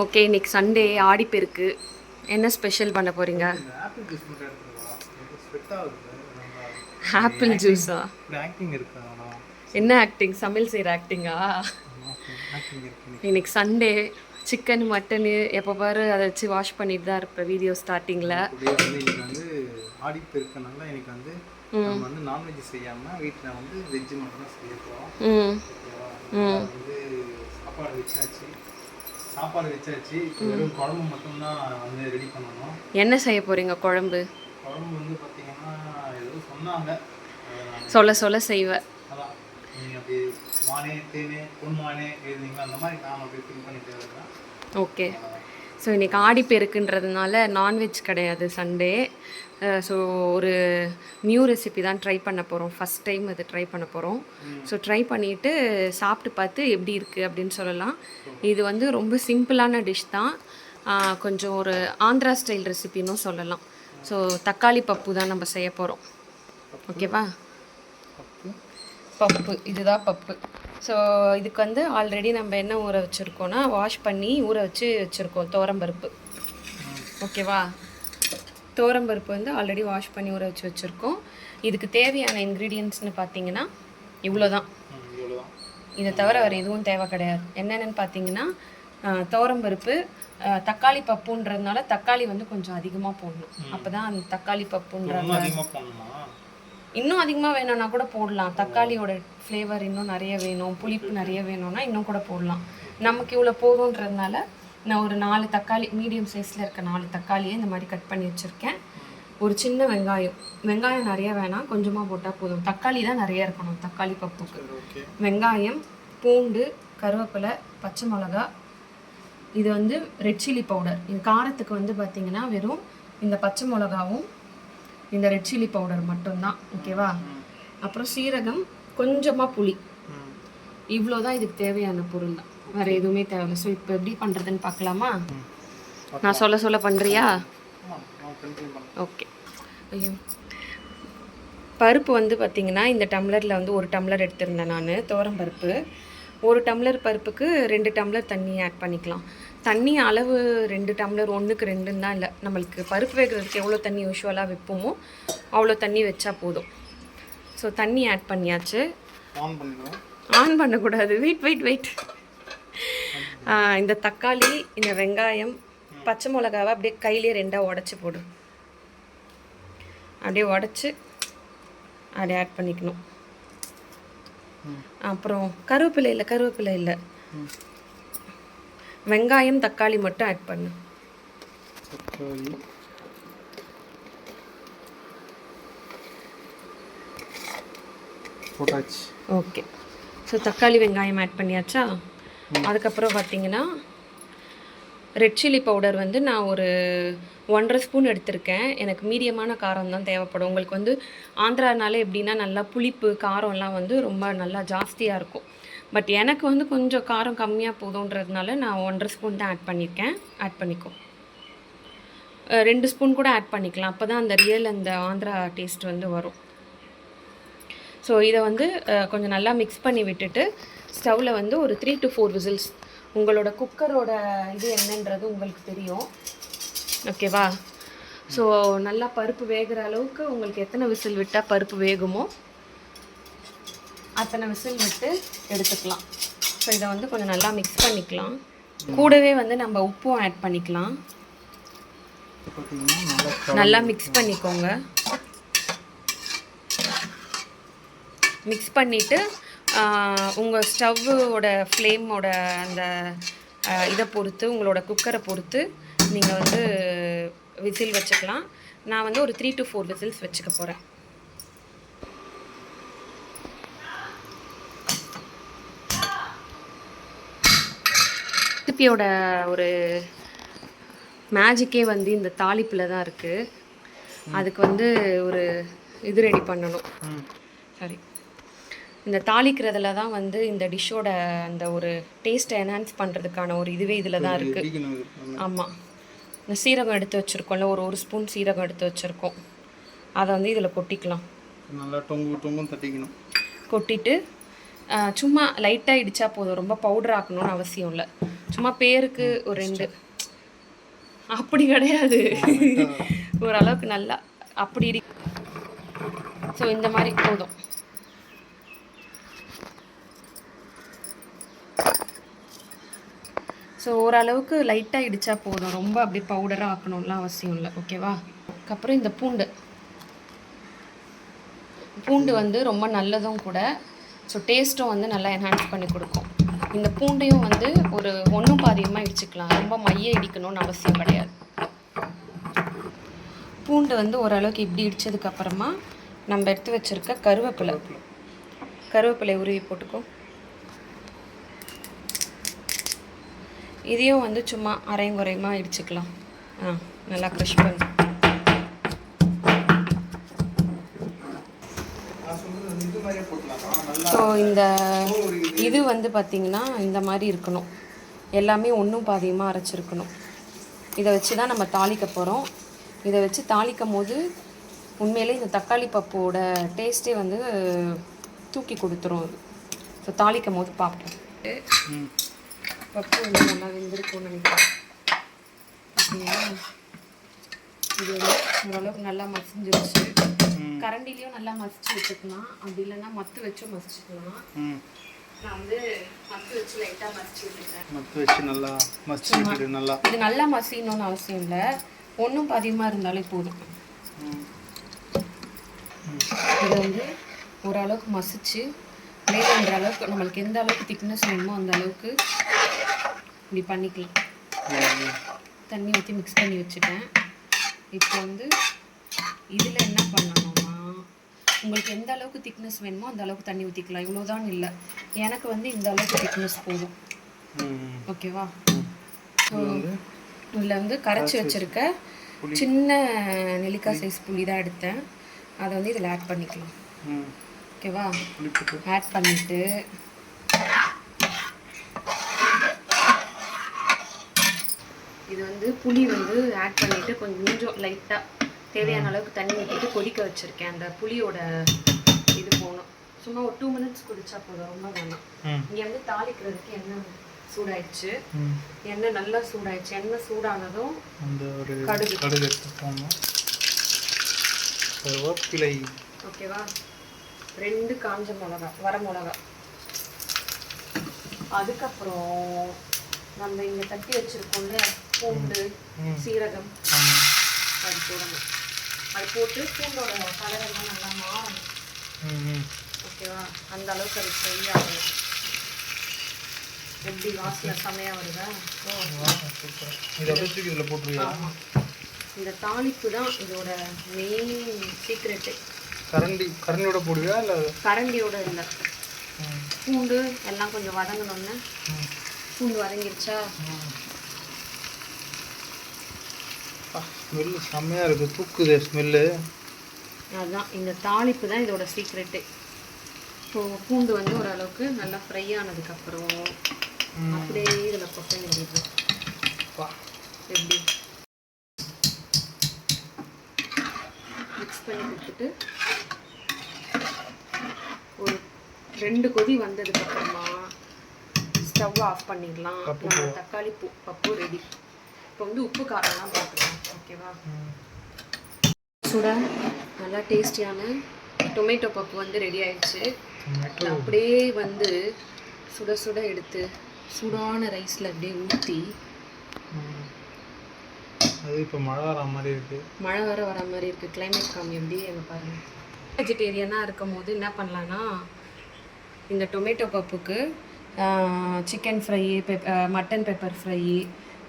Okay இன்னைக்கு Sunday Aadiperukku. என்ன special பண்ண போறீங்க? ஆப்பிள் ஜூஸ் என்ன ஆக்டிங் சமையல் செய்கிற ஆக்டிங்கா இன்னைக்கு சண்டே சிக்கன் மட்டனு எப்போ பாரு அதை வச்சு வாஷ் பண்ணிட்டு தான் இருப்பேன் வீடியோ ஸ்டார்டிங்கில் வந்து இன்னைக்கு வந்து ஆடிப்பு இருக்கனால எனக்கு வந்து நம்ம வந்து நான்வெஜ் செய்யாம வீட்டில் வந்து வெஜ் மட்டும் தான் செய்ய போகிறோம் வந்து சாப்பாடு வச்சாச்சு. சாப்பாடு வச்சாச்சு. வெறும் குழம்பு மட்டும்தான் வந்து ரெடி பண்ணணும். என்ன செய்ய போறீங்க குழம்பு? குழம்பு வந்து பார்த்தீங்கன்னா ஏதோ சொன்னாங்க. சொல்ல சொல்ல செய்வேன் அதான். நீங்கள் அப்படி மானே தேனே பொன் மானே எழுதிங்களா அந்த மாதிரி நான் அப்படியே ஃபில் பண்ணிட்டு இருக்கேன் ஓகே ஸோ இன்றைக்கி ஆடிப்பெருக்குன்றதுனால நான்வெஜ் கிடையாது சண்டே ஸோ uh, ஒரு நியூ ரெசிபி தான் ட்ரை பண்ண போகிறோம் ஃபஸ்ட் டைம் அது ட்ரை பண்ண போகிறோம் ஸோ ட்ரை பண்ணிவிட்டு சாப்பிட்டு பார்த்து எப்படி இருக்குது அப்படின்னு சொல்லலாம். இது வந்து ரொம்ப சிம்பிளான டிஷ் தான். Uh, கொஞ்சம் ஒரு ஆந்திரா ஸ்டைல் ரெசிபின்னு சொல்லலாம். ஸோ தக்காளி பப்பு தான் நம்ம செய்ய போகிறோம் ஓகேவா பப்பு. இதுதான் பப்பு. ஸோ இதுக்கு வந்து ஆல்ரெடி நம்ம என்ன ஊற வச்சுருக்கோன்னா வாஷ் பண்ணி ஊற வச்சு வச்சுருக்கோம் துவரம்பருப்பு ஓகேவா துவரம்பருப்பு வந்து ஆல்ரெடி வாஷ் பண்ணி ஊற வச்சு வச்சுருக்கோம். இதுக்கு தேவையான இன்க்ரீடியன்ட்ஸ்னு பார்த்தீங்கன்னா இவ்வளோ தான் இதை தவிர வேறு எதுவும் தேவை கிடையாது. என்னென்னு பார்த்தீங்கன்னா துவரம்பருப்பு தக்காளி பப்புன்றதுனால தக்காளி வந்து கொஞ்சம் அதிகமாக போடணும். அப்போ தான் அந்த தக்காளி பப்புன்ற இன்னும் அதிகமாக வேணும்னா கூட போடலாம். தக்காளியோட ஃப்ளேவர் இன்னும் நிறைய வேணும். புளிப்பு நிறைய வேணும்னா இன்னும் கூட போடலாம். நமக்கு இவ்வளோ போதுன்றதுனால நான் ஒரு நாலு தக்காளி மீடியம் சைஸில் இருக்க நாலு தக்காளியை இந்த மாதிரி கட் பண்ணி வச்சுருக்கேன். ஒரு சின்ன வெங்காயம். வெங்காயம் நிறைய வேணாம். கொஞ்சமாக போட்டால் போதும். தக்காளி தான் நிறைய இருக்கணும். தக்காளி பப்புக்கு. வெங்காயம் பூண்டு கருவேப்பிலை பச்சை மிளகா. இது வந்து ரெட் சில்லி பவுடர் இது காரத்துக்கு வந்து பார்த்தீங்கன்னா வெறும் இந்த பச்சை மிளகாவும் இந்த ரெட் சில்லி பவுடர் மட்டும்தான் ஓகேவா அப்புறம் சீரகம் கொஞ்சமாக புளி. இவ்வளோ தான் இதுக்கு தேவையான பொருள் தான். வேறு எதுவுமே தேவையில்லை. ஸோ இப்போ எப்படி பண்ணுறதுன்னு பார்க்கலாமா? நான் சொல்ல சொல்ல பண்ணுறியா ஓகே ஐயோ. பருப்பு வந்து பார்த்திங்கன்னா இந்த டம்ளரில் வந்து ஒரு டம்ளர் எடுத்திருந்தேன் நான் தோரம் பருப்பு. ஒரு டம்ளர் பருப்புக்கு ரெண்டு டம்ளர் தண்ணி ஆட் பண்ணிக்கலாம். தண்ணி அளவு ரெண்டு டம்ளர் ஒன்றுக்கு ரெண்டுன்னு தான் இல்லை. நம்மளுக்கு பருப்பு வேகிறதுக்கு எவ்வளோ தண்ணி யூஸ்வலாக வைப்போமோ அவ்வளோ தண்ணி வச்சா போதும். ஸோ தண்ணி ஆட் பண்ணியாச்சு. ஆன் பண்ணக்கூடாது. வெயிட் வெயிட் வெயிட் இந்த தக்காளி இந்த வெங்காயம் பச்சை மிளகாவை அப்படியே கையிலே ரெண்டாக உடச்சி போடு. அப்படியே உடச்சி அப்படியே ஆட் பண்ணிக்கணும். அப்புறம் கருவேப்பிலை இல்லை கருவேப்பிலை இல்லை. வெங்காயம் தக்காளி மட்டும் ஆட் பண்ணு. தக்காளி. போட்டாச்சு. ஓகே ஸோ தக்காளி வெங்காயம் ஆட் பண்ணியாச்சா? அதுக்கப்புறம் பார்த்தீங்கன்னா ரெட் சில்லி பவுடர் வந்து நான் ஒரு ஒன்றரை ஸ்பூன் எடுத்திருக்கேன். எனக்கு மீடியமான காரம் தான் தேவைப்படும். உங்களுக்கு வந்து ஆந்திரானாலே எப்படின்னா நல்லா புளிப்பு காரம்லாம் வந்து ரொம்ப நல்லா ஜாஸ்தியாக இருக்கும். பட் எனக்கு வந்து கொஞ்சம் காரம் கம்மியாக போதுன்றதுனால நான் ஒன்றரை ஸ்பூன் தான் ஆட் பண்ணியிருக்கேன் ஆட் பண்ணிக்கோ. ரெண்டு ஸ்பூன் கூட ஆட் பண்ணிக்கலாம். அப்போ தான் அந்த ரியல் அந்த ஆந்திரா டேஸ்ட் வந்து வரும். ஸோ இதை வந்து கொஞ்சம் நல்லா மிக்ஸ் பண்ணி விட்டுட்டு ஸ்டவ்வில் வந்து ஒரு த்ரீ டு ஃபோர் விசில்ஸ் உங்களோட குக்கரோட இது என்னன்றது உங்களுக்கு தெரியும். ஓகேவா ஸோ நல்லா பருப்பு வேகிற அளவுக்கு உங்களுக்கு எத்தனை விசில் விட்டால் பருப்பு வேகுமோ அத்தனை விசில் விட்டு எடுத்துக்கலாம். ஸோ இதை வந்து கொஞ்சம் நல்லா மிக்ஸ் பண்ணிக்கலாம். கூடவே வந்து நம்ம உப்பும் ஆட் பண்ணிக்கலாம். நல்லா மிக்ஸ் பண்ணிக்கோங்க. மிக்ஸ் பண்ணிவிட்டு உங்கள் ஸ்டவ்வோட ஃப்ளேமோட அந்த இதை பொறுத்து உங்களோட குக்கரை பொறுத்து நீங்கள் வந்து விசில் வச்சுக்கலாம். நான் வந்து ஒரு த்ரீ டு ஃபோர் விசில்ஸ் வச்சுக்க போகிறேன் ரெசிபியோட ஒரு மேஜிக்கே வந்து இந்த தாளிப்பில் தான் இருக்குது அதுக்கு வந்து ஒரு இது ரெடி பண்ணணும். சாரி இந்த தாளிக்கிறதுல தான் வந்து இந்த டிஷ்ஷோட அந்த ஒரு டேஸ்ட்டை என்ஹான்ஸ் பண்ணுறதுக்கான ஒரு இதுவே இதில் தான் இருக்குது. ஆமாம் இந்த சீரகம் எடுத்து வச்சுருக்கோம்ல ஒரு ஒரு ஸ்பூன் சீரகம் எடுத்து வச்சுருக்கோம். அதை வந்து இதில் கொட்டிக்கலாம். நல்லா டொங்கு டொங்கும் தட்டிக்கணும். கொட்டிட்டு சும்மா லைட்டாக இடிச்சா போதும். ரொம்ப பவுடர் ஆக்கணும்னு அவசியம் இல்லை. சும்மா பேருக்கு ஒரு ரெண்டு. அப்படி கிடையாது. ஓரளவுக்கு நல்லா அப்படி இடி ஸோ இந்த மாதிரி போதும். ஸோ ஓரளவுக்கு லைட்டாக இடிச்சா போதும். ரொம்ப அப்படி பவுடராக ஆக்கணும்லாம் அவசியம் இல்லை. ஓகேவா அதுக்கப்புறம் இந்த பூண்டு. பூண்டு வந்து ரொம்ப நல்லதும் கூட. ஸோ டேஸ்ட்டும் வந்து நல்லா என்ஹான்ஸ் பண்ணி கொடுக்கும். இந்த பூண்டையும் வந்து ஒரு ஒன்றும் பாதியமாக இடிச்சுக்கலாம். ரொம்ப மைய இடிக்கணும்னு அவசியம் கிடையாது. பூண்டு வந்து ஓரளவுக்கு இப்படி இடித்ததுக்கப்புறமா நம்ம எடுத்து வச்சிருக்க கருவேப்பிலை. கருவேப்பிலை உருவி போட்டுக்கோ. இதையும் வந்து சும்மா அரையும் குறையுமா இடிச்சுக்கலாம். ஆ நல்லா க்ரஷ் பண்ணும் ஸோ இந்த இது வந்து பார்த்திங்கன்னா இந்த மாதிரி இருக்கணும். எல்லாமே ஒன்றும் பாதியமாக அரைச்சிருக்கணும். இதை வச்சு தான் நம்ம தாளிக்க போகிறோம் இதை வச்சு தாளிக்கும் போது உண்மையிலே இந்த தக்காளி பப்போட டேஸ்ட்டே வந்து தூக்கி கொடுத்துரும் அது. ஸோ தாளிக்கும் போது பார்ப்போம். பப்பு வந்து நல்லா வெந்திருக்கும்னு நினைக்கிறேன். இது வந்து ஓரளவுக்கு நல்லா மசிஞ்சிருச்சு. கரண்டிலையும் நல்லா மசிச்சு வச்சுக்கலாம் அப்படி இல்லைன்னா மத்து வச்சும் மசிச்சுக்கலாம். நான் வந்து மத்து வச்சு லைட்டாக மசிச்சு விட்டுட்டேன் மத்து வச்சு நல்லா மசிச்சு விட்டுடு நல்லா. இது நல்லா மசியணும்னு அவசியம் இல்லை. ஒன்றும் அதிகமாக இருந்தாலே போதும். இதை வந்து ஓரளவுக்கு மசிச்சு வேணுன்ற அளவுக்கு நம்மளுக்கு எந்த அளவுக்கு திக்னஸ் வேணுமோ அந்த அளவுக்கு இப்படி பண்ணிக்கலாம். தண்ணி ஊற்றி மிக்ஸ் பண்ணி வச்சுட்டேன். இப்போ வந்து இதில் என்ன பண்ணணும்னா உங்களுக்கு எந்த அளவுக்கு திக்னஸ் வேணுமோ அந்த அளவுக்கு தண்ணி ஊற்றிக்கலாம் இவ்வளோதான் இல்லை. எனக்கு வந்து இந்த அளவுக்கு திக்னஸ் போதும். ஓகேவா இதில் வந்து கரைச்சி வச்சிருக்க சின்ன நெல்லிக்காய் சைஸ் புளி தான் எடுத்தேன். அதை வந்து இதில் ஆட் பண்ணிக்கலாம். ஓகேவா ஆட் பண்ணிட்டு. இது வந்து புளி வந்து ஆட் பண்ணிட்டு கொஞ்சம் லைட்டாக தேவையான அளவுக்கு தண்ணி ஊற்றிட்டு கொதிக்க வச்சிருக்கேன். அந்த புளியோட இது போகணும். சும்மா ஒரு டூ மினிட்ஸ் குடிச்சா போதும். ரொம்ப வேணாம். இங்கே வந்து தாளிக்கிறதுக்கு எண்ணெய் சூடாயிடுச்சு. எண்ணெய் நல்லா சூடாயிடுச்சு. எண்ணெய் சூடானதும் அந்த ஒரு கடுகு. கடுகு எடுத்து போடணும். கருவேப்பிலை ஓகேவா ரெண்டு காஞ்ச மிளகா வர மிளகா. அதுக்கப்புறம் நம்ம இங்கே தட்டி வச்சிருக்கோம்ல பூண்டு. சீரகம். அது போடணும். அது போட்டு பூண்டோட கலரெல்லாம் நல்லா மாறணும். ஓகேவா? அந்த அளவுக்கு அது ஃப்ரை எப்படி வாசனை செமையா வருதா? இதை தூக்கி இதில் இந்த தாளிப்பு தான் இதோட மெயின் சீக்ரெட்டு கரண்டி கரண்டியோட போடுவியா இல்லை? கரண்டியோட இல்லை. பூண்டு எல்லாம் கொஞ்சம் வதங்கணும்னு. பூண்டு வதங்கிருச்சா? ஸ்மெல்லு செம்மையாக இருக்குது தூக்குது ஸ்மெல்லு. அதுதான் இந்த தாளிப்பு தான் இதோட சீக்ரெட்டு ஸோ பூண்டு வந்து ஓரளவுக்கு நல்லா ஃப்ரை ஆனதுக்கப்புறம் அப்படியே இதில் கொட்ட வேண்டியது எப்படி? மிக்ஸ் பண்ணி கொடுத்துட்டு ஒரு ரெண்டு கொதி வந்ததுக்கப்புறமா ஸ்டவ் ஆஃப் பண்ணிடலாம். நம்ம தக்காளி பூ பப்பு ரெடி இப்போ வந்து உப்பு காரம்லாம் பார்த்துக்கலாம். ஓகேவா? சுட? நல்லா டேஸ்டியான டொமேட்டோ பப்பு வந்து ரெடி ஆயிடுச்சு. அப்படியே வந்து சுட சுட எடுத்து சூடான ரைஸில் அப்படியே ஊற்றி அது இப்போ மழை வர மாதிரி இருக்குது மழை வர வர மாதிரி இருக்குது climate காமி எப்படி அங்கே பாருங்கள் வெஜிடேரியனாக இருக்கும் போது என்ன பண்ணலான்னா இந்த tomato பப்புக்கு chicken fry pep mutton pepper fry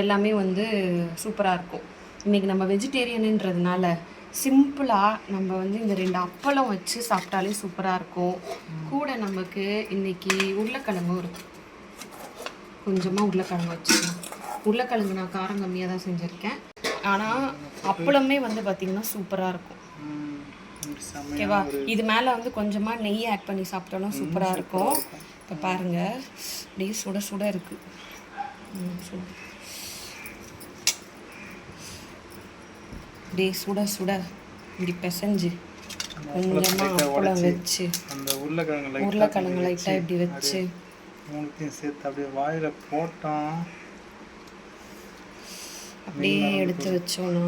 எல்லாமே வந்து சூப்பராக இருக்கும். இன்றைக்கி நம்ம வெஜிடேரியனுன்றதுனால சிம்பிளாக நம்ம வந்து இந்த ரெண்டு அப்பளம் வச்சு சாப்பிட்டாலே சூப்பராக இருக்கும். கூட நமக்கு இன்னைக்கு உருளைக்கிழங்கும் இருக்கும் கொஞ்சமாக உருளைக்கிழங்கு வச்சுக்கலாம். உருளைக்கிழங்கு நான் காரம் கம்மியாக தான் செஞ்சுருக்கேன். ஆனால் அப்பளமே வந்து பார்த்திங்கன்னா சூப்பராக இருக்கும். ஓகேவா? இது மேலே வந்து கொஞ்சமாக நெய் ஆட் பண்ணி சாப்பிட்டாலும் சூப்பராக இருக்கும். இப்போ பாருங்கள் அப்படியே சுட சுட இருக்குது ம், அப்படியே சுட சுட இப்படி பிசைஞ்சு கொஞ்சமாக அப்பளம் வச்சு அந்த உருளைக்கிழங்கு உருளைக்கிழங்கு லைட்டாக இப்படி வச்சு மூணுத்தையும் சேர்த்து அப்படியே வாயில் போட்டோம் அப்படியே எடுத்து வச்சோன்னா